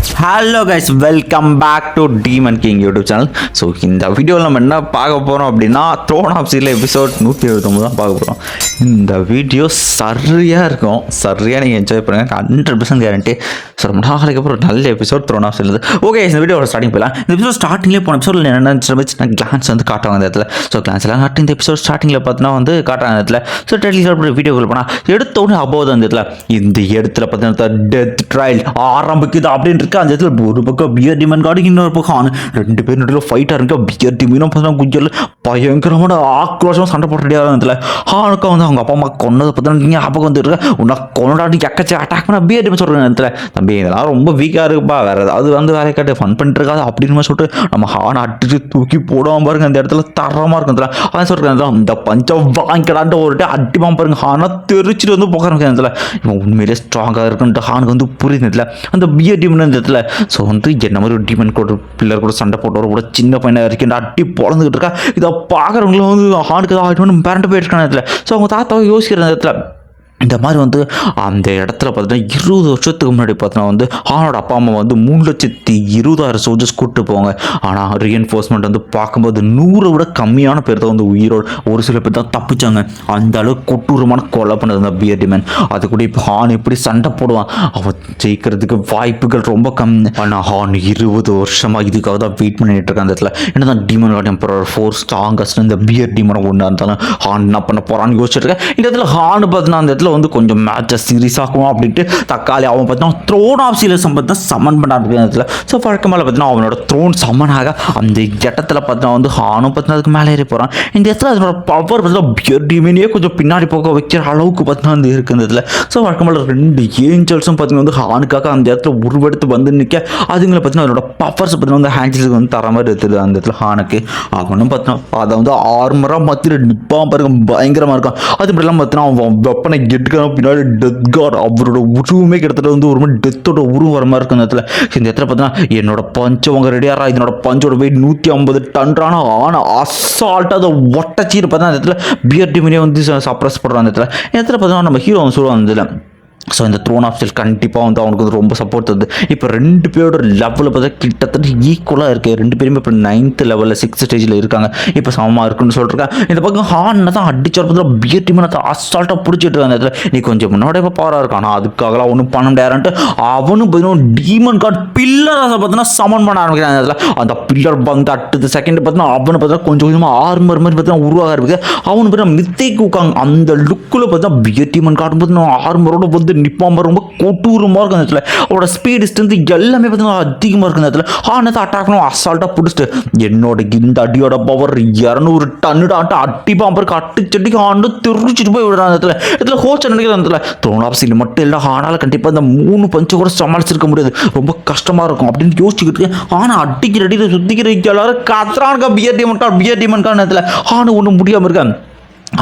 Hello guys welcome back to demon king YouTube channel so இந்த வீடியோவில் நம்ம என்ன பார்க்க போகிறோம் அப்படின்னா த்ரோன் ஆஃப் சீரில் எபிசோட் நூற்றி எழுபத்தொம்பது தான் பார்க்க போகிறோம் இந்த வீடியோ சரியாக இருக்கும். சரியாக நீங்கள் என்ஜாய் பண்ணுங்கள் ஹண்ட்ரட் பர்சன்ட் கேரண்டி ஸோ ரொம்ப நாளைக்கு அப்புறம் நல்ல எபிசோட் த்ரோன் ஆஃப் சீரில் ஓகே இந்த வீடியோட ஸ்டார்டிங் போகலாம் இந்த எபிசோட் ஸ்டார்டிங்லேயே போன எபிசோடில் என்ன சின்ன கிளான்ஸ் வந்து காட்டுவாங்க இந்த இடத்துல. ஸோ கிளான்ஸ் எல்லாம் காட்டி இந்த எபிசோட் ஸ்டார்டிங்கில் பார்த்தீங்கன்னா வந்து காட்டுறாங்க இடத்துல. ஸோ டெலிகிராஃப் வீடியோக்குள்ள போனால் எடுத்த உடனே அபோதம் அந்த இடத்துல இந்த இடத்துல பார்த்தீங்கன்னா டெத் ட்ரையல் ஆரம்பிக்குது அப்படின்றது இருக்கு அந்த இடத்துல ஒரு பக்கம் பியர் டிமன் கார்டு இன்னொரு பக்கம் ஆனால் ரெண்டு பேரும் நடுவில் ஃபைட்டாக இருக்கு பியர் டிமனும் பார்த்தீங்கன்னா குஞ்சல் பயங்கரமான ஆக்ரோஷமாக சண்டை போட்டியாக ரெடியாக இடத்துல ஹானுக்கா வந்து அவங்க அப்பா அம்மா கொன்னதை பார்த்தீங்கன்னா நீங்கள் அப்பா வந்துட்டு உன்னை கொண்டாடி எக்கச்சி அட்டாக் பண்ண பியர் டிமன் சொல்கிறேன் இடத்துல தம்பி இதெல்லாம் ரொம்ப வீக்காக இருக்குப்பா வேறு ஏதாவது வந்து வேலையை காட்டு ஃபன் பண்ணிட்டு இருக்காது அப்படின்னு சொல்லிட்டு நம்ம ஹானை அடிச்சு தூக்கி போடாமல் பாருங்க அந்த இடத்துல தரமாக இருக்கும் இடத்துல அதான் சொல்கிறேன் இந்த பஞ்சம் வாங்கிக்கலான்ட்டு ஒரு அடிப்பான் பாருங்க ஹானா தெரிச்சிட்டு வந்து போக ஆரம்பிக்கிற இடத்துல இவன் உண்மையிலே ஸ்ட்ராங்காக இருக்குன்ட்டு ஹானுக்கு வந்து புரியுது அந்த பியர் டிமன் இந்த ஸோ வந்து என்ன மாதிரி ஒரு டீமன் கூட பில்லர் கூட சண்டை போட்டு கூட சின்ன பையனாக இருக்கேன் அட்டி பொழந்துக்கிட்டு இருக்கா? இதை பார்க்குறவங்களும் வந்து ஹானுக்கு தான் ஆகிட்டு போயிட்டு போயிருக்கான இடத்துல. ஸோ அவங்க தாத்தாவை யோசிக்கிற நேரத்தில் இந்த மாதிரி வந்து அந்த இடத்துல பார்த்தீங்கன்னா இருபது வருஷத்துக்கு முன்னாடி பார்த்தீங்கன்னா வந்து ஹானோட அப்பா அம்மா வந்து மூணு லட்சத்தி இருபதாயிரம் சோல்ஜர்ஸ் கூப்பிட்டு போவாங்க. ஆனால் ரீஎன்ஃபோர்ஸ்மெண்ட் வந்து பார்க்கும்போது நூறை விட கம்மியான பேர் தான் வந்து உயிரோடு ஒரு சில பேர் தான் தப்பிச்சாங்க. அந்த அளவுக்கு கொட்டூரமான கொலை பண்ணது அந்த பியர் டிமன் அது கூட இப்போ ஹான் எப்படி சண்டை போடுவான்? அவன் ஜெயிக்கிறதுக்கு வாய்ப்புகள் ரொம்ப கம்மி ஆனால் ஹான் இருபது வருஷமாக இதுக்காக தான் வெயிட் பண்ணிட்டு இருக்கான் அந்த இடத்துல. என்ன தான் டீமன் கார்டு ஃபோர் ஸ்ட்ராங்கஸ்ட் இந்த பியர் டீமனை ஒன்றா இருந்தாலும் ஹான் என்ன பண்ண போகிறான்னு யோசிச்சுட்டு இருக்கேன். இந்த இடத்துல ஹான் பார்த்தீங்கன்னா அந்த இடத்துல வந்து கொஞ்சம் மேட்சை சீரியஸ் ஆகும் அப்படின்ட்டு தக்காளி அவன் பார்த்தீங்கன்னா த்ரோன் ஆஃப் சீரியஸ் பார்த்தீங்கன்னா சமன் பண்ண ஆரம்பிக்கிற ஸோ வழக்கமாக பார்த்தீங்கன்னா அவனோட த்ரோன் சமனாக அந்த இடத்துல பார்த்தீங்கன்னா வந்து ஹானும் பார்த்தீங்கன்னா அதுக்கு மேலே ஏறி போகிறான் இந்த இடத்துல அதனோட பவர் பார்த்தீங்கன்னா பியர் கொஞ்சம் பின்னாடி போக வைக்கிற அளவுக்கு பார்த்தீங்கன்னா வந்து இருக்கு இந்த ஸோ வழக்கமாக ரெண்டு ஏஞ்சல்ஸும் பார்த்தீங்கன்னா வந்து ஹானுக்காக அந்த இடத்துல உருவெடுத்து வந்து நிற்க அதுங்களை பார்த்தீங்கன்னா அதனோட பவர்ஸ் பார்த்தீங்கன்னா வந்து ஹேண்டில்ஸுக்கு வந்து தர மாதிரி இருக்குது அந்த இடத்துல ஹானுக்கு. அவனும் பார்த்தீங்கன்னா அதை வந்து ஆர்மராக மாற்றி நிற்பான் பாருங்க பயங்கரமாக இருக்கும் அது மட்டும் இல்லாமல் பார்த்தீங்கன்னா அவன் வெப்பனை டெட்கான பின்னாடி டெத் காட் அவரோட உருவமே கிட்டத்தட்ட வந்து ஒரு மாதிரி டெத்தோட உருவம் வர மாதிரி இருக்கும் இந்த இடத்துல. இந்த இடத்துல பார்த்தீங்கன்னா என்னோட பஞ்சம் அவங்க ரெடியாரா இதனோட பஞ்சோட வெயிட் நூற்றி ஐம்பது டன்றான ஆனால் அசால்ட்டாக அதை ஒட்டச்சிட்டு பார்த்தா அந்த இடத்துல பியர் டிமினே வந்து சப்ரஸ் பண்ணுறான் அந்த இடத்துல. இந்த இடத்துல பார்த்தீங்கன்னா நம்ம ஹீரோ அவன் சொல்லுவாங்க அந்த இதில் ஸோ இந்த த்ரோன் ஆஃப் ஸ்டில் கண்டிப்பாக வந்து அவனுக்கு வந்து ரொம்ப சப்போர்ட் தருது. இப்போ ரெண்டு பேரோட லெவலில் பார்த்தா கிட்டத்தட்ட ஈக்குவலாக இருக்குது ரெண்டு பேருமே இப்போ நைன்த் லெவலில் சிக்ஸ்த் ஸ்டேஜில் இருக்காங்க. இப்போ சமமாக இருக்குன்னு சொல்லிருக்கேன் இந்த பக்கம் ஹார்னை தான் அடிச்சு பார்த்தா பியர் டீம் அதை அசால்ட்டாக பிடிச்சிட்டு இருந்த இடத்துல. நீ கொஞ்சம் முன்னாடி இப்போ பாராக இருக்கான். ஆனால் அதுக்காகலாம் ஒன்றும் பண்ண முடியாதுன்ட்டு அவனும் பார்த்தீங்கன்னா டீமன் கார்டு பில்லரை பார்த்தீங்கன்னா சமன் பண்ண ஆரம்பிக்கிறான் அந்த இடத்துல. அந்த பில்லர் வந்து அடுத்தது செகண்ட் பார்த்தீங்கன்னா அவனை பார்த்தா கொஞ்சம் கொஞ்சமாக ஆர்மர் மாதிரி பார்த்தீங்கன்னா உருவாக இருக்குது அவனு பார்த்தீங்கன்னா மித்தைக்கு உட்காங்க அந்த லுக்கில் பார்த்தீங்கன்னா பியர் டீமன் கார்டு பார்த்தீங்கன்னா ஆர்மரோட வந்து நிற்பாம ரொம்ப கொட்டூரமாக இருக்கும் அந்த இடத்துல. அவரோட ஸ்பீடு ஸ்ட்ரென்த் எல்லாமே பார்த்தீங்கன்னா அதிகமாக இருக்கும் அந்த இடத்துல. ஆனது அட்டாக் பண்ணுவோம் அசால்ட்டாக பிடிச்சிட்டு என்னோட இந்த அடியோட பவர் இரநூறு டன்னுடான்ட்டு அடி பாம்பருக்கு அட்டு செடிக்கு ஆண்டு தெரிச்சிட்டு போய் விடுறான் அந்த இடத்துல. இதில் நினைக்கிற அந்த இடத்துல? த்ரோனாப்சில் மட்டும் இல்லை ஆனால் கண்டிப்பாக இந்த மூணு பஞ்சு கூட சமாளிச்சிருக்க முடியாது. ரொம்ப கஷ்டமாக இருக்கும் அப்படின்னு யோசிச்சுக்கிட்டு ஆனால் அடிக்கிற அடியில் சுற்றிக்கிற எல்லாரும் கத்துறானுக்கா பிஆர்டி டிமன்கா பிஆர்டி டிமன்கான இடத்துல. ஆணு ஒன்றும் முடியாமல் இருக்கேன்.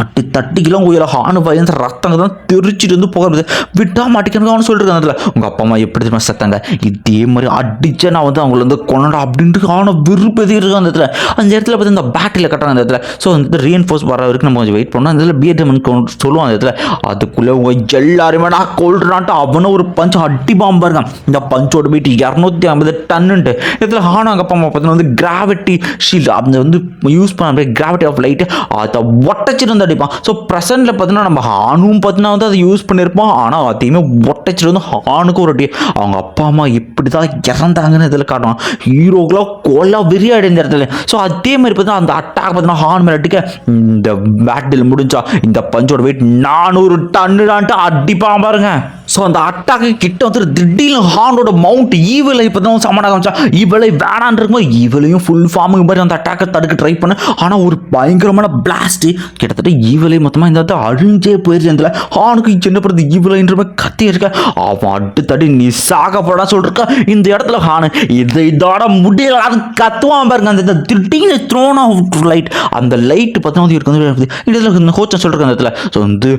அட்டி தட்டிக்கெல்லாம் உயிரை ஹானு பயந்து ரத்தங்க தான் தெரிச்சிட்டு வந்து போகிறது விட்டா மாட்டிக்கணும் அவனு சொல்லிட்டு அதில் உங்கள் அப்பா அம்மா எப்படி தெரியுமா செத்தாங்க? இதே மாதிரி அடிச்சா நான் வந்து அவங்கள வந்து கொண்டாடா அப்படின்ட்டு ஆன விருப்பதி இருக்கு அந்த இடத்துல. அந்த இடத்துல பார்த்து இந்த பேட்டில் கட்டுறாங்க அந்த இடத்துல. ஸோ அந்த ரீஎன்ஃபோர்ஸ் வர வரைக்கும் நம்ம கொஞ்சம் வெயிட் பண்ணோம் அந்த இடத்துல பிஎட்எம் சொல்லுவோம் அந்த இடத்துல. அதுக்குள்ளே உங்கள் எல்லாருமே நான் கொள்றான்ட்டு அவனும் ஒரு பஞ்சு அடி பாம்பா இருக்கான் இந்த பஞ்சோட போயிட்டு இரநூத்தி ஐம்பது டன்னுன்ட்டு. இதில் ஹானோ அங்கே அப்பா அம்மா பார்த்தீங்கன்னா வந்து கிராவிட்டி ஷீல்டு அந்த வந்து யூஸ் பண்ண கிராவிட்டி ஆஃப் லைட்டு அதை ஒட்டச்சிட்டு அந்த அடிப்பான். ஸோ ப்ரெசென்ட்டில் பார்த்தீங்கன்னா நம்ம ஹானும் பார்த்தீங்கன்னா வந்து அதை யூஸ் பண்ணியிருப்போம் ஆனால் அதையுமே ஒட்டச்சிட்டு வந்து ஹானுக்கு ஒரு அடி. அவங்க அப்பா அம்மா இப்படி தான் இறந்தாங்கன்னு இதில் காட்டுவான். ஹீரோக்கெலாம் கொல்லா வெறிய இந்த இடத்துல. ஸோ அதே மாதிரி பார்த்தீங்கன்னா அந்த அட்டாக் பார்த்தீங்கன்னா ஹார்ன் மேலே அடிக்க இந்த பேட்டில் முடிஞ்சா இந்த பஞ்சோட வெயிட் நானூறு டன்னுடான்ட்டு அடிப்பான் பாருங்க. ஸோ அந்த அட்டாக்கு கிட்ட வந்து திடீர்னு ஹானோட மவுண்ட் ஈவலை இப்போ தான் சமனாக காமிச்சா இவளை வேணான் இருக்கும்போது இவளையும் ஃபுல் ஃபார்முக்கு மாதிரி அந்த அட்டாக்கை தடுக்க ட்ரை பண்ண. ஆனால் ஒரு பயங்கரமான பிளாஸ்ட்டு கிட்டத்தட்ட ஈவலை மொத்தமாக இந்த இடத்துல அழிஞ்சே போயிருச்சு அந்த ஹானுக்கு என்ன பண்ணுறது ஈவலைன்ற மாதிரி கத்தி இருக்க அவன் அடுத்தடி நீ சாகப்படா சொல்லிருக்க. இந்த இடத்துல ஹானு இதை இதோட முடியல. அது கத்துவான் பாருங்க. அந்த திடீர்னு த்ரோன் ஆஃப் லைட் அந்த லைட் பார்த்தா இருக்கு வந்து இந்த இடத்துல இந்த சொல்லிருக்க அந்த இடத்துல. ஸோ வந்து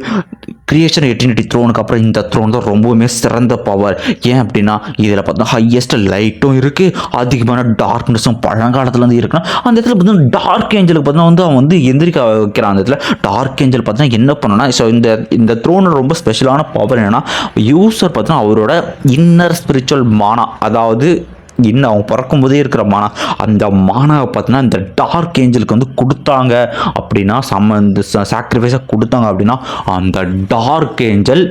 கிரியேஷன் எட்டினிட்டி த்ரோனுக்கு அப்புறம் இந்த த்ரோன் தான் ரொம்பவுமே சிறந்த பவர் ஏன் அப்படின்னா இதில் பார்த்தா ஹையஸ்ட் லைட்டும் இருக்குது அதிகமான டார்க்னஸும் பழங்காலத்துலேருந்து இருக்குன்னா அந்த இடத்துல பார்த்தீங்கன்னா டார்க் ஏஞ்சலுக்கு பார்த்தீங்கன்னா வந்து அவன் வந்து எந்திரிக்க வைக்கிறான். அந்த இடத்துல டார்க் ஏஞ்சல் பார்த்தீங்கன்னா என்ன பண்ணணும்னா ஸோ இந்த இந்த த்ரோனோட ரொம்ப ஸ்பெஷலான பவர் என்னென்னா யூசர் பார்த்தீங்கன்னா அவரோட இன்னர் ஸ்பிரிச்சுவல் மானா அதாவது இன்னும் அவன் பிறக்கும்போதே இருக்கிற மானா அந்த மானாவை பார்த்தீங்கன்னா இந்த டார்க் ஏஞ்சலுக்கு வந்து கொடுத்தாங்க அப்படின்னா சம்ம இந்த சாக்ரிஃபைஸாக கொடுத்தாங்க அப்படின்னா அந்த டார்க் ஏஞ்சல்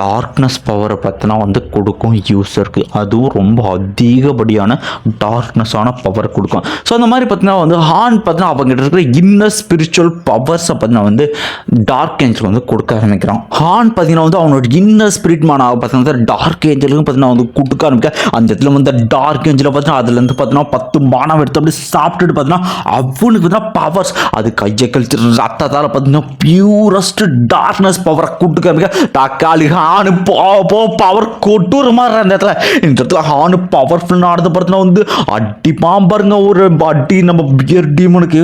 டார்க்னஸ் பவரை பார்த்தினா வந்து கொடுக்கும் யூஸருக்கு அதுவும் ரொம்ப அதிகப்படியான டார்க்னஸான பவர் கொடுக்கும். ஸோ அந்த மாதிரி பார்த்தீங்கன்னா வந்து ஹார்ன் அவங்க அவங்ககிட்ட இருக்கிற இன்னர் ஸ்பிரிச்சுவல் பவர்ஸை பார்த்தீங்கன்னா வந்து டார்க் ஏஞ்சல் வந்து கொடுக்க ஆரம்பிக்கிறான். ஹார்ன் பார்த்தீங்கன்னா வந்து அவனோட இன்னர் ஸ்பிரிட் மான பார்த்தீங்கன்னா டார்க் ஏஞ்சலுக்கும் பார்த்தீங்கன்னா வந்து கொடுக்க ஆரம்பிக்க. அந்த இடத்துல வந்து டார்க் ஏஞ்சலை பார்த்தீங்கன்னா அதுலேருந்து பார்த்தீங்கன்னா பத்து மானம் எடுத்து அப்படி சாப்பிட்டுட்டு பார்த்தீங்கன்னா அவனுக்கு பார்த்தீங்கன்னா பவர்ஸ் அது கையை கழிச்சு ரத்தத்தால் பார்த்தீங்கன்னா பியூரஸ்ட் டார்க்னஸ் பவரை கொடுக்க ஆரம்பிக்க. தக்காளி ஹானு போ போ பவர் கொட்டுற மாதிரி அந்த இடத்துல. இந்த இடத்துல ஹானு பவர்ஃபுல் ஆனது பார்த்தீங்கன்னா வந்து அடி பாம்பருங்க ஒரு அடி நம்ம பியர் டீமனுக்கு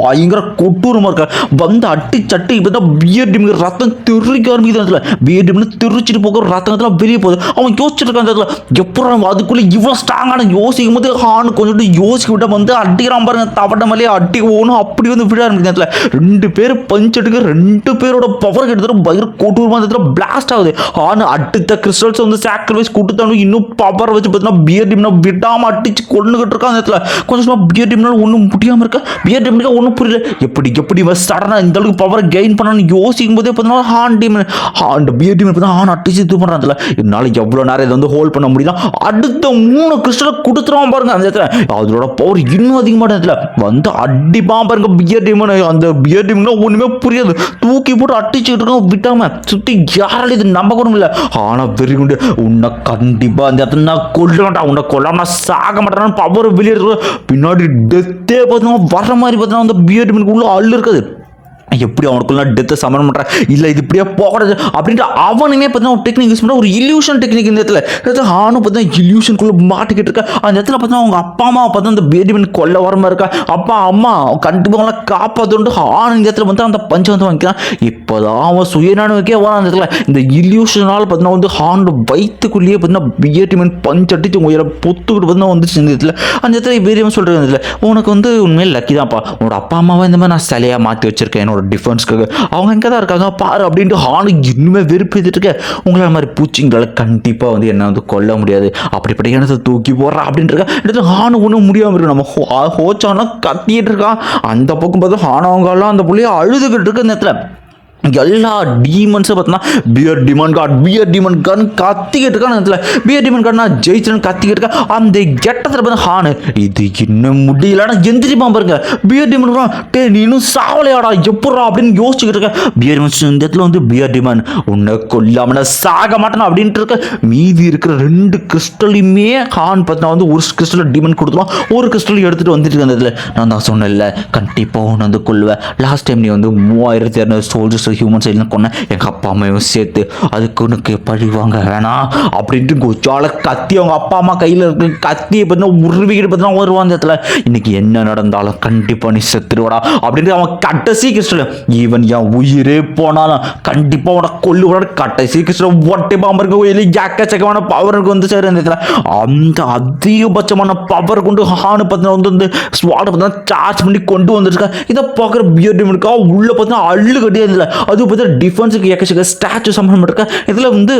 பயங்கர கொட்டூரமாக இருக்க. வந்து அட்டி சட்டி இப்போ தான் பியர் டீமுக்கு ரத்தம் திருக்க ஆரம்பிக்குது அந்த இடத்துல. பியர் டீம்னு திருச்சிட்டு போக ரத்தத்தில் வெளியே போகுது. அவன் யோசிச்சுட்டு இருக்கான் அந்த இடத்துல. எப்பறம் அதுக்குள்ளே இவ்வளோ ஸ்ட்ராங்கான யோசிக்கும் போது ஹானு கொஞ்சம் யோசிக்க விட்ட வந்து அடிக்கிறான் பாருங்க. தவட்ட மேலே அடி ஓனும் அப்படி வந்து விட ஆரம்பிக்குது அந்த இடத்துல. ரெண்டு பேர் பஞ்ச் எடுக்க ரெண்டு பேரோட பவர் கிட்டத்தட்ட பயங்கர கொட்டூரமாக அந்த இடத்துல பிளாஸ்ட் ஆகுது. ஆனால் அடுத்த கிறிஸ்டல்ஸ் வந்து சாக்ரிஃபைஸ் கொடுத்தாலும் இன்னும் பவர் வச்சு பார்த்தீங்கன்னா பியர் டீம்னா விடாமல் அடிச்சு கொண்டுகிட்டு இருக்கான் அந்த இடத்துல. கொஞ்சம் பியர் டீம்னால ஒன்றும் முடியாமல் இருக்க. பியர் டீம்னுக்கு ஒன்றும் புரியல. எப்படி எப்படி சடனாக இந்த அளவுக்கு பவர் கெயின் பண்ணணும்னு யோசிக்கும் போதே பார்த்தீங்கன்னா ஹான் டீம் அந்த பியர் டீம் பார்த்தீங்கன்னா ஹான் அடிச்சு இது பண்ணுறான் அதில் என்னால் எவ்வளோ நேரம் இதை வந்து ஹோல்ட் பண்ண முடியுதா? அடுத்த மூணு கிறிஸ்டலை கொடுத்துருவான் பாருங்க அந்த இடத்துல. அதோட பவர் இன்னும் அதிகமான இடத்துல. வந்து அடிப்பான் பாருங்க பியர் டீம் அந்த பியர் டீம்னா ஒன்றுமே புரியாது. தூக்கி போட்டு அடிச்சுட்டு இருக்கோம் விட்டாம சுற்றி யாராலும் இது நம்ப கூட முடியல ஆனால் வெறி குண்டு உன்னை கண்டிப்பாக அந்த இடத்துல நான் கொல்ல மாட்டான். உன்னை கொல்லாம நான் சாக மாட்டேன். பவர் வெளியே பின்னாடி டெத்தே பார்த்தீங்கன்னா வர மாதிரி பார்த்தீங்கன்னா அந்த பியர் உள்ள அள்ளு இருக்காது. எப்படி அவனுக்குள்ள டெத்தை சமன் பண்ணுறான் இல்லை இது இப்படியே போகக்கூடாது அப்படின்ட்டு அவனுமே பார்த்தீங்கன்னா ஒரு டெக்னிக் யூஸ் பண்ணுற ஒரு இல்யூஷன் டெக்னிக் இந்த இடத்துல. இடத்துல ஆணும் பார்த்தீங்கன்னா இல்யூஷனுக்குள்ளே மாட்டிக்கிட்டு இருக்கா. அந்த இடத்துல பார்த்தா அவங்க அப்பா அம்மா பார்த்தா அந்த பேடிமன் கொல்ல வரமா இருக்கா. அப்பா அம்மா கண்டிப்பாக அவங்கள காப்பாற்றுண்டு ஆணும் இந்த இடத்துல வந்து அந்த பஞ்சை வந்து வாங்கிக்கிறான். இப்போதான் அவன் சுயநானுக்கே வரான் அந்த இடத்துல. இந்த இல்யூஷனால் பார்த்தீங்கன்னா வந்து ஹானோட வயிற்றுக்குள்ளேயே பார்த்தீங்கன்னா பேடிமன் பஞ்ச் அடிச்சு உயர பொத்துக்கிட்டு பார்த்தீங்கன்னா வந்துச்சு இந்த இடத்துல. அந்த இடத்துல பேடிமன் சொல்கிறது உனக்கு வந்து உண்மையில் லக்கி தான்ப்பா. உன்னோட அப்பா அம்மாவை இந்த மாதிரி நான் சிலையாக மாற்றி வச்சிருக்கேன். என்னோட டிஃபென்ஸ்க்காக அவங்க எங்கே தான் இருக்காங்க? பாரு அப்படின்ட்டு ஹானுக்கு இன்னுமே வெறுப்பு எதிர்க்க இருக்க. மாதிரி பூச்சிங்களால் கண்டிப்பாக வந்து என்ன வந்து கொல்ல முடியாது. அப்படிப்பட்ட இனத்தை தூக்கி போடுறா அப்படின்ட்டு இருக்கா. இடத்துல ஹானு ஒன்றும் முடியாமல் இருக்கு. நம்ம ஹோ ஹோச்சானா கத்திட்டு இருக்கான். அந்த பக்கம் பார்த்தா ஹானவங்கெல்லாம் அந்த பிள்ளைய அழுதுகிட்டு இருக்கு நேரத்தில் இடத்துல. எல்லா டீமன்ஸும் பார்த்தீங்கன்னா bear demon card bear demon card கத்திக்கிட்டு இருக்கான் இடத்துல. பியர் டிமன் கார்டு நான் ஜெயிச்சேன்னு கத்திக்கிட்டு இருக்கேன் அந்த கெட்டத்தில் பார்த்து ஹானு இது இன்னும் முடியலன்னா எந்திரிப்பான் பாருங்க. பியர் டிமன் டே நீ இன்னும் சாவலையாடா எப்படா அப்படின்னு யோசிச்சுக்கிட்டு இருக்க. பியர் டிமன் இந்த இடத்துல வந்து பியர் டிமன் உன்னை கொல்லாமல் சாக மாட்டேன்? அப்படின்ட்டு இருக்க. மீதி இருக்கிற ரெண்டு கிறிஸ்டலையுமே ஹான் பார்த்தா வந்து ஒரு கிறிஸ்டல் டிமன் கொடுத்துருவான். ஒரு கிறிஸ்டல் எடுத்துகிட்டு வந்துட்டு இருக்க அந்த இடத்துல. நான் தான் சொன்னேன்ல கண்டிப்பாக உன்னை வந்து கொல்லுவேன். லாஸ்ட் டைம் நீ வந்து மூவாயிரத்தி இரநூறு சோல்ஜர்ஸ் ஹியூமன்ஸ் எல்லாம் கொன்ன எங்கள் அப்பா அம்மாவும் சேர்த்து அதுக்கு உனக்கு பழி வாங்க வேணாம் அப்படின்ட்டு கொச்சால கத்தி அவங்க அப்பா அம்மா கையில் இருக்கு கத்தியை பார்த்தீங்கன்னா உருவிக்கிட்டு பார்த்தீங்கன்னா வருவான் அந்த இடத்துல. இன்னைக்கு என்ன நடந்தாலும் கண்டிப்பாக நீ செத்துருவாடா அப்படின்ட்டு அவன் கடைசி கிறிஸ்டல் ஈவன் என் உயிரே போனாலும் கண்டிப்பாக உன கொல்லுவாட கடைசி கிறிஸ்டல் ஒட்டை பாம்பருக்கு இல்லை எக்கச்சக்கமான பவருக்கு வந்து சேரும் அந்த இடத்துல. அந்த அதிகபட்சமான பவர் கொண்டு ஹானு பார்த்தீங்கன்னா வந்து வந்து ஸ்வாட் பார்த்தீங்கன்னா சார்ஜ் பண்ணி கொண்டு வந்துருக்கா. இதை பார்க்குற பியர்டி இருக்கா உள்ளே பார்த்தீங்கன்னா அள்ளு கட்டியே இல்லை. அது பார்த்தா டிஃபென்ஸுக்கு எக்கச்சக்க ஸ்டாச்சு சம்பந்தம் இருக்கா இதில் வந்து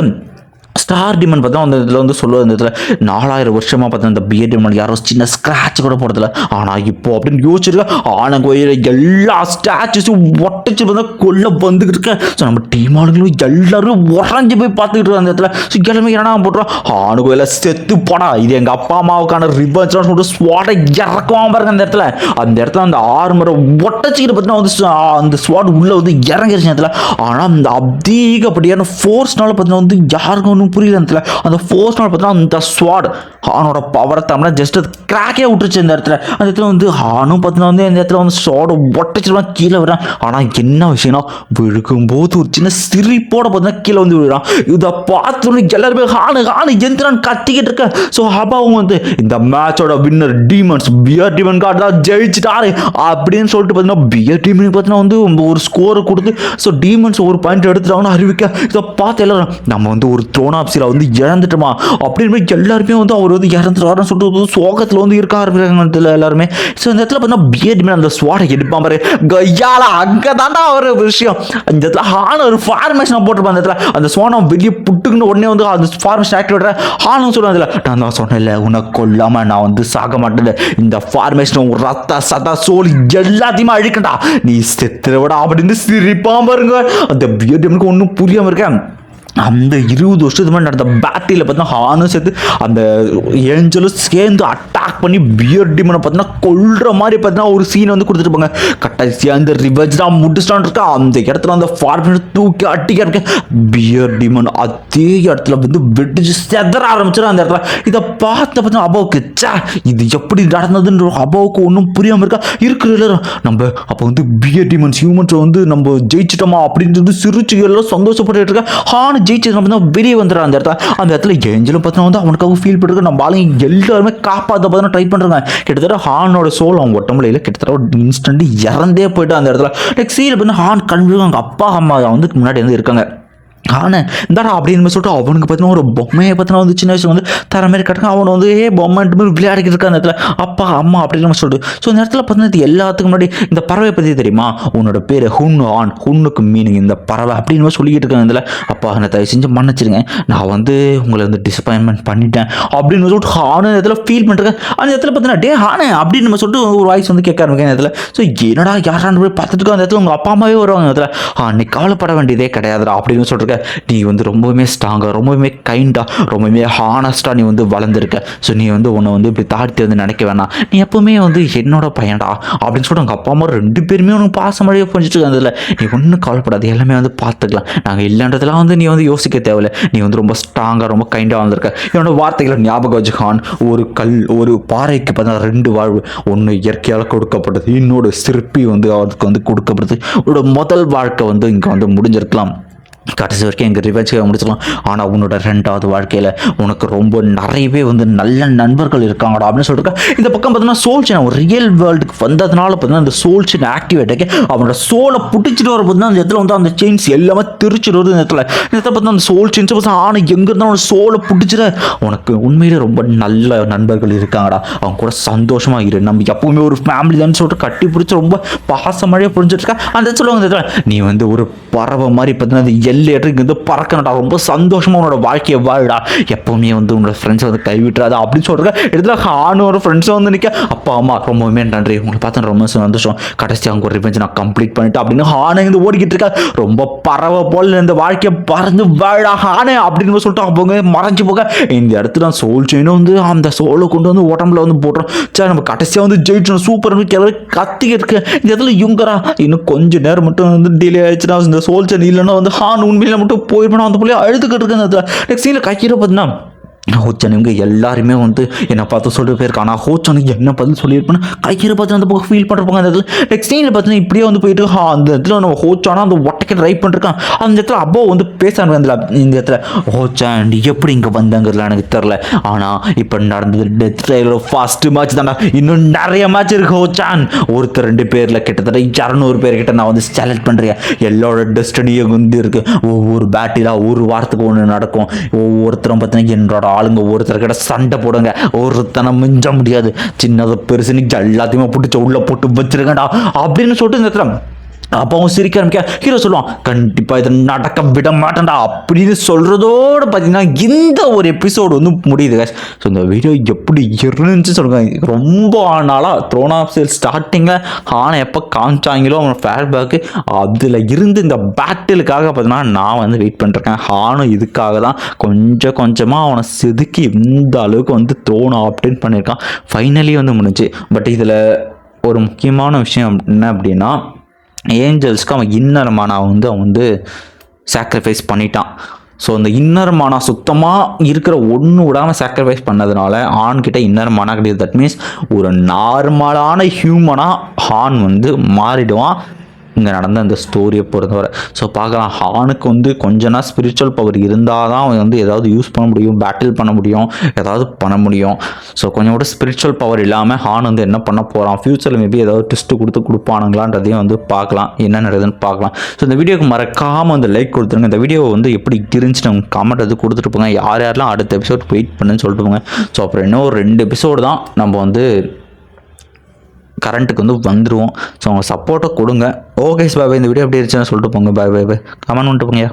ஸ்டார் டிமன் பார்த்தா அந்த இதில் வந்து சொல்லுவது அந்த இதில் நாலாயிரம் வருஷமாக பார்த்தா இந்த பியர் டிமன் யாரும் சின்ன ஸ்க்ராட்ச் கூட போடுறதில்ல ஆனால் இப்போ அப்படின்னு யோசிச்சிருக்க ஆன கோயில் எல்லா ஸ்டாச்சுஸும் ஒட்டச்சு பார்த்தா கொல்ல வந்துக்கிட்டு இருக்கேன் ஸோ நம்ம டீம் ஆளுங்களும் எல்லாரும் உறைஞ்சு போய் பார்த்துக்கிட்டு இருக்கோம் அந்த இடத்துல. ஸோ கிளம்பி என்ன போட்டுருவோம் ஆணு கோயில செத்து போடா இது எங்கள் அப்பா அம்மாவுக்கான ரிவர்ஸ் சொல்லிட்டு ஸ்வாட்டை இறக்குவான் பாருங்க அந்த இடத்துல. அந்த இடத்துல அந்த ஆறு முறை ஒட்டச்சிக்கிட்டு பார்த்தீங்கன்னா வந்து அந்த ஸ்வாட் உள்ளே வந்து இறங்கிருச்சு அந்த இடத்துல. ஆனால் அந்த அதிகப்படியான ஃபோர்ஸ்னால பார்த்தீங்கன்னா வந்து யாருக்கும் ஒன்றும் புரியல அந்த இடத்துல. அந்த ஃபோர்ஸ்னால பார்த்தீங்கன்னா அந்த ஸ்வாட் ஹானோட பவரை தமிழ ஜஸ்ட் அது கிராக்கே விட்டுருச்சு இந்த இடத்துல. அந்த இடத்துல வந்து ஹானும் பார்த்தீங்கன்னா வந்து இந்த இடத்துல வந்து ஸ்வாடை ஒட்டச்சிருவான் கீழே விடுறான். ஆனால் என்ன விஷயம்னா விழுக்கும்போது ஒரு சின்ன சிரிப்போட பார்த்தீங்கன்னா கீழே வந்து விழுறான். இதை பார்த்து எல்லாருமே ஹானு ஹானு எந்திரான் கத்திக்கிட்டு இருக்க. ஸோ அப்பாவும் வந்து இந்த மேட்சோட winner demons bear demon card தான் ஜெயிச்சிட்டாரு அப்படின்னு சொல்லிட்டு பார்த்தீங்கன்னா பியர் டீமனுக்கு பார்த்தீங்கன்னா வந்து ஒரு ஸ்கோரை கொடுத்து ஸோ டீமன்ஸ் ஒரு பாயிண்ட் எடுத்துட்டாங்கன்னு அறிவிக்க இதை பார்த்து எல்லாரும் நம்ம வந்து ஒரு த்ரோனை த்ரோனாப்சியில் வந்து இழந்துட்டோமா? அப்படின்னு எல்லாருமே வந்து அவர் வந்து இறந்துட்டாருன்னு சொல்லிட்டு சோகத்தில் வந்து இருக்க ஆரம்பிக்கிறாங்க எல்லாருமே. ஸோ இந்த இடத்துல பார்த்தீங்கன்னா பியர்ட் அந்த ஸ்வாடை எடுப்பான் பாரு. கையால அங்கே தாண்டா ஒரு விஷயம். இந்த இடத்துல ஹான ஒரு ஃபார்மேஷனை போட்டிருப்பான் அந்த இடத்துல. அந்த சோனம் வெளியே புட்டுக்குன்னு உடனே வந்து அந்த ஃபார்மேஷன் ஆக்டிவேட் ஹானும் சொல்லுவாங்க அதில். நான் தான் இல்லை உனக்கு கொல்லாமல் நான் வந்து சாக மாட்டேன் இந்த ஃபார்மேஷன் ரத்த சத சோல் எல்லாத்தையுமே அழிக்கண்டா. நீ செத்துற விட அப்படின்னு சிரிப்பான் பாருங்க. அந்த பியர்ட் எனக்கு ஒன்றும் புரியாமல் இருக்கேன். அந்த இருபது வருஷத்துக்கு முன்னாடி நடந்த பேட்டியில் பார்த்தீங்கன்னா ஹானும் சேர்த்து அந்த ஏஞ்சலும் சேர்ந்து அட்டாக் பண்ணி பியர் டிமனை பார்த்தீங்கன்னா கொள்ற மாதிரி பார்த்தீங்கன்னா ஒரு சீனை வந்து கொடுத்துருப்பாங்க. கட்டாசியாக அந்த ரிவர்ஜ் தான் முடிச்சிட்டான் இருக்கா? அந்த இடத்துல அந்த ஃபார்மேட் தூக்கி அட்டிக்க இருக்க பியர் டிமன் அதே இடத்துல வந்து வெடிச்சு செதற ஆரம்பிச்சிடும் அந்த இடத்துல. இதை பார்த்த பார்த்தீங்கன்னா அப்பாவுக்கு ச்சே இது எப்படி நடந்ததுன்ற அபோவுக்கு ஒன்றும் புரியாமல் இருக்கா? இருக்கிற நம்ம அப்போ வந்து பியர் டிமன்ஸ் ஹியூமன்ஸை வந்து நம்ம ஜெயிச்சிட்டோமா அப்படின்றது சிரிச்சு எல்லாம் சந்தோஷப்பட்டு இருக்கா? ஹானு ஜெயிச்சு நம்ம தான் வெளியே வந்துடும் அந்த இடத்துல. அந்த இடத்துல ஏஞ்சலும் பார்த்தா வந்து அவனுக்காக ஃபீல் பண்ணிருக்கு நம்ம ஆளுங்க எல்லாருமே காப்பாற்ற பார்த்தா ட்ரை பண்ணுறாங்க கிட்டத்தட்ட ஹானோட சோல் அவன் ஒட்டமலையில் கிட்டத்தட்ட ஒரு இன்ஸ்டன்ட் இறந்தே போயிட்டு அந்த இடத்துல. நெக்ஸ்ட் சீல் பண்ணி ஹான் கண்விழு அவங்க அப்பா அம்மா வந்து முன்னாடி வந்து இருக்காங்க. ஆனால் இந்தாடா அப்படின்னு சொல்லிட்டு அவனுக்கு பார்த்தீங்கன்னா ஒரு பொம்மையை பற்றின வந்து சின்ன வயசுல வந்து தர மாதிரி கட்டுங்க அவனை வந்து ஏ பொம்மைன்ட்டு மாதிரி விளையாடிக்கிட்டு இருக்கான் அந்த இடத்துல. அப்பா அம்மா அப்படின்னு நம்ம சொல்லிட்டு ஸோ இந்த இடத்துல பார்த்தீங்கன்னா இது எல்லாத்துக்கும் முன்னாடி இந்த பறவை பற்றி தெரியுமா? உன்னோட பேர் ஹுன் ஆன் ஹுன்னுக்கு மீனிங் இந்த பறவை அப்படின்னு சொல்லிக்கிட்டு இருக்காங்க இதில் அப்பா என்னை தயவு செஞ்சு மன்னிச்சிருங்க. நான் வந்து உங்களை வந்து டிசப்பாயின்மெண்ட் பண்ணிட்டேன் அப்படின்னு சொல்லிட்டு ஹானு இடத்துல ஃபீல் பண்ணிருக்கேன் அந்த இடத்துல பார்த்தீங்கன்னா டே ஹானே அப்படின்னு நம்ம சொல்லிட்டு ஒரு வாய்ஸ் வந்து கேட்க ஆரம்பிக்கேன் இந்த இடத்துல. ஸோ என்னடா யாரான்னு போய் பார்த்துட்டு இருக்கோம் அந்த இடத்துல உங்கள் அப்பா அம்மாவே வருவாங்க இடத்துல. ஆ நீ கவலைப்பட வேண்டியதே கிடையாதுடா அப்படின்னு சொல்லிட்டு நீ வந்து ரொம்பவுமே ஸ்ட்ராங்காக ரொம்பவுமே கைண்டாக ரொம்பவுமே ஹானஸ்ட்டாக நீ வந்து வளர்ந்துருக்க. ஸோ நீ வந்து உன்னை வந்து இப்படி தாழ்த்தி வந்து நினைக்க வேணாம். நீ எப்போவுமே வந்து என்னோட பையன்டா அப்படின்னு சொல்லிட்டு உங்கள் அப்பா அம்மா ரெண்டு பேருமே உனக்கு பாசமழையே புரிஞ்சுட்டு அதில் நீ ஒன்றும் கவலைப்படாது எல்லாமே வந்து பார்த்துக்கலாம். நாங்கள் இல்லைன்றதுலாம் வந்து நீ வந்து யோசிக்க தேவையில்ல. நீ வந்து ரொம்ப ஸ்ட்ராங்காக ரொம்ப கைண்டாக வந்திருக்க என்னோட வார்த்தைகளை ஞாபகம் வச்சுக்கான். ஒரு கல் ஒரு பாறைக்கு பார்த்தா ரெண்டு வாழ்வு. ஒன்று இயற்கையால் கொடுக்கப்பட்டது இன்னொரு சிற்பி வந்து அவருக்கு வந்து கொடுக்கப்படுது. உன்னோட முதல் வாழ்க்கை வந்து இங்கே வந்து முடிஞ்சிருக்கலாம். கடைசி வரைக்கும் எங்கள் ரிவெஞ்சுக்காக முடிச்சிடலாம். ஆனால் உன்னோட ரெண்டாவது வாழ்க்கையில் உனக்கு ரொம்ப நிறையவே வந்து நல்ல நண்பர்கள் இருக்காங்கடா அப்படின்னு சொல்லிட்டு இந்த பக்கம் பார்த்தீங்கன்னா சோல் ஒரு ரியல் வேர்ல்டுக்கு வந்ததுனால பார்த்தீங்கன்னா அந்த சோல் ஆக்டிவேட் ஆகி அவனோட சோலை பிடிச்சிட்டு வர பார்த்தீங்கன்னா அந்த இடத்துல வந்து அந்த செயின்ஸ் எல்லாமே திருச்சிட்டு வருது இந்த இடத்துல. இந்த இடத்துல பார்த்தீங்கன்னா அந்த சோல் செயின்ஸ் பார்த்தா ஆனால் எங்கே இருந்தாலும் அவனோட சோலை பிடிச்சிட உனக்கு உண்மையிலே ரொம்ப நல்ல நண்பர்கள் இருக்காங்கடா. அவங்க கூட சந்தோஷமாக இரு. நம்ம எப்பவுமே ஒரு ஃபேமிலி தான் சொல்லிட்டு கட்டி பிடிச்சி ரொம்ப பாசமழையாக புரிஞ்சிட்ருக்கா இருக்கா. அந்த சொல்லுவாங்க இந்த இடத்துல நீ வந்து ஒரு பறவை மாதிரி பார்த்தீங்கன்னா அந்த எல்லையற்ற இங்க வந்து பறக்கணும்டா. ரொம்ப சந்தோஷமாக உன்னோட வாழ்க்கையை வாழ்டா. எப்போவுமே வந்து உன்னோட ஃப்ரெண்ட்ஸை வந்து கைவிட்டுறாத அப்படின்னு சொல்கிறேன் இடத்துல ஹானோட ஃப்ரெண்ட்ஸும் வந்து நிற்க அப்பா அம்மா ரொம்பவுமே நன்றி. உங்களை பார்த்தா ரொம்ப சந்தோஷம். கடைசி அவங்க ஒரு ரிவெஞ்ச் நான் கம்ப்ளீட் பண்ணிட்டேன் அப்படின்னு ஹானை வந்து ஓடிக்கிட்டு இருக்கா ரொம்ப பறவை போல் இந்த வாழ்க்கையை பறந்து வாழா ஹானே அப்படின்னு சொல்லிட்டு அவங்க மறைஞ்சு போக இந்த இடத்துல சோல் செயினும் வந்து அந்த சோலை கொண்டு வந்து உடம்புல வந்து போடுறோம் சரி நம்ம கடைசியாக வந்து ஜெயிச்சோம் சூப்பர் கிளம்பி கத்திக்கிட்டு இருக்கு. இந்த இடத்துல இவங்கரா இன்னும் கொஞ்சம் நேரம் மட்டும் வந்து டிலே ஆயிடுச்சுன்னா இந்த சோல் செயின் இல்லைன்னா வந்து ஹான் உண்மையில் மட்டும் போயிருப்பேன் அந்த பிள்ளைய அழுதுகிட்டு இருக்கு அந்த நெக்ஸ்ட் சீனில் கைக்கிற பார்த்தீங்கன்னா ஹோச்சனுங்க எல்லாருமே வந்து என்னை பார்த்து சொல்லிட்டு போயிருக்காங்க ஆனால் ஹோச்சனுக்கு என்ன பதில் சொல்லியிருப்பேன் கைக்கிற பார்த்து அந்த பக்கம் ஃபீல் பண்ணிருப்பாங்க அந்த இடத்துல நெக்ஸ்ட் டைமில் பார்த்தீங்கன்னா இப்படியே வந்து போயிட்டு ஹா, அந்த இடத்துல நம்ம ஹோச்சானா அந்த ஒட்டைக்கு ட்ரை பண்ணிருக்கான். அந்த இடத்துல அப்போ வந்து பேசுறாங்க அந்த இந்த இடத்துல ஹோச்சான் நீ எப்படி இங்கே வந்தாங்கிறதுல எனக்கு தெரில ஆனால் இப்போ நடந்தது டெத் ட்ரைலர் ஃபாஸ்ட்டு மேட்ச் தான்டா. இன்னும் நிறைய மேட்ச் இருக்கு ஹோச்சான். ஒருத்தர் ரெண்டு பேரில் கிட்டத்தட்ட இரநூறு பேர்கிட்ட நான் வந்து செலக்ட் பண்ணுறேன் எல்லாரோட டெஸ்டனியும் வந்து இருக்குது ஒவ்வொரு பேட்டிலாக ஒரு வாரத்துக்கு ஒன்று நடக்கும். ஒவ்வொருத்தரும் பார்த்தீங்கன்னா என்னோட ஆளுங்க ஒருத்தர்கிட்ட சண்டை போடுங்க. ஒருத்தனை மிஞ்ச முடியாது. சின்னதை பெருசுன்னு எல்லாத்தையுமே பிடிச்ச உள்ள போட்டு வச்சிருக்கேன்டா அப்படின்னு சொல்லிட்டு இந்த இடத்துல அப்போ அவன் சிரிக்க ஆரம்பிக்க ஹீரோ சொல்லுவான் கண்டிப்பாக இதை நடக்க விட மாட்டேன்டா அப்படின்னு சொல்கிறதோட பார்த்தீங்கன்னா இந்த ஒரு எபிசோடு வந்து முடியுது guys. ஸோ இந்த வீடியோ எப்படி இருந்துச்சு சொல்லுங்க. ரொம்ப நாளாக த்ரோன் ஆஃப் சேல் ஸ்டார்டிங்கில் ஆனால் எப்போ காமிச்சாங்களோ அவன் ஃபேர்பேக்கு அதில் இருந்து இந்த பேட்டிலுக்காக பார்த்தீங்கன்னா நான் வந்து வெயிட் பண்ணிருக்கேன். ஹானும் இதுக்காக தான் கொஞ்சம் கொஞ்சமாக அவனை செதுக்கி இந்த அளவுக்கு வந்து த்ரோனை அப்டேட் பண்ணியிருக்கான். ஃபைனலி வந்து முடிஞ்சு. பட் இதில் ஒரு முக்கியமான விஷயம் என்ன அப்படின்னா ஏஞ்சல்ஸ்க்கு அவன் இன்னர் மானா வந்து அவன் வந்து சாக்ரிஃபைஸ் பண்ணிட்டான். ஸோ அந்த இன்னர் மானா சுத்தமாக இருக்கிற ஒன்று விடாமல் சாக்ரிஃபைஸ் பண்ணதுனால ஆண்கிட்ட இன்னர் மானா கிடையாது. தட் மீன்ஸ் ஒரு நார்மலான ஹியூமனாக ஹான் வந்து மாறிடுவான். இங்கே நடந்த அந்த ஸ்டோரியை பொறுத்தவரை. ஸோ பார்க்கலாம். ஹானுக்கு வந்து கொஞ்ச நாள் ஸ்பிரிச்சுவல் பவர் இருந்தால் தான் அவன் வந்து ஏதாவது யூஸ் பண்ண முடியும் பேட்டில் பண்ண முடியும் ஏதாவது பண்ண முடியும். ஸோ கொஞ்சம் கூட ஸ்பிரிச்சுவல் பவர் இல்லாமல் ஹான் வந்து என்ன பண்ண போகிறான் ஃப்யூச்சரில் மேபி ஏதாவது ட்விஸ்ட்டு கொடுத்து கொடுப்பானுங்களான்றதையும் வந்து பார்க்கலாம். என்ன நடக்குதுன்னு பார்க்கலாம். ஸோ இந்த வீடியோக்கு மறக்காமல் வந்து லைக் கொடுத்துருங்க. இந்த வீடியோ வந்து எப்படி இருந்துச்சு நம்ம கமெண்ட் அது கொடுத்துட்டு போங்க. யார் யாரெல்லாம் அடுத்த எபிசோட் வெயிட் பண்ணுன்னு சொல்லிட்டு போங்க. ஸோ அப்புறம் இன்னும் ஒரு ரெண்டு எபிசோடு தான் நம்ம வந்து கரண்ட்டுக்கு வந்து வந்துடுவோம் ஸோ அவங்க சப்போர்ட்டை கொடுங்க. ஓகே பாபா இந்த வீடியோ எப்படி இருந்துச்சுன்னு சொல்லிட்டு போங்க. பாய் பாய் பாய் கமெண்ட் பண்ணிட்டு போங்கயா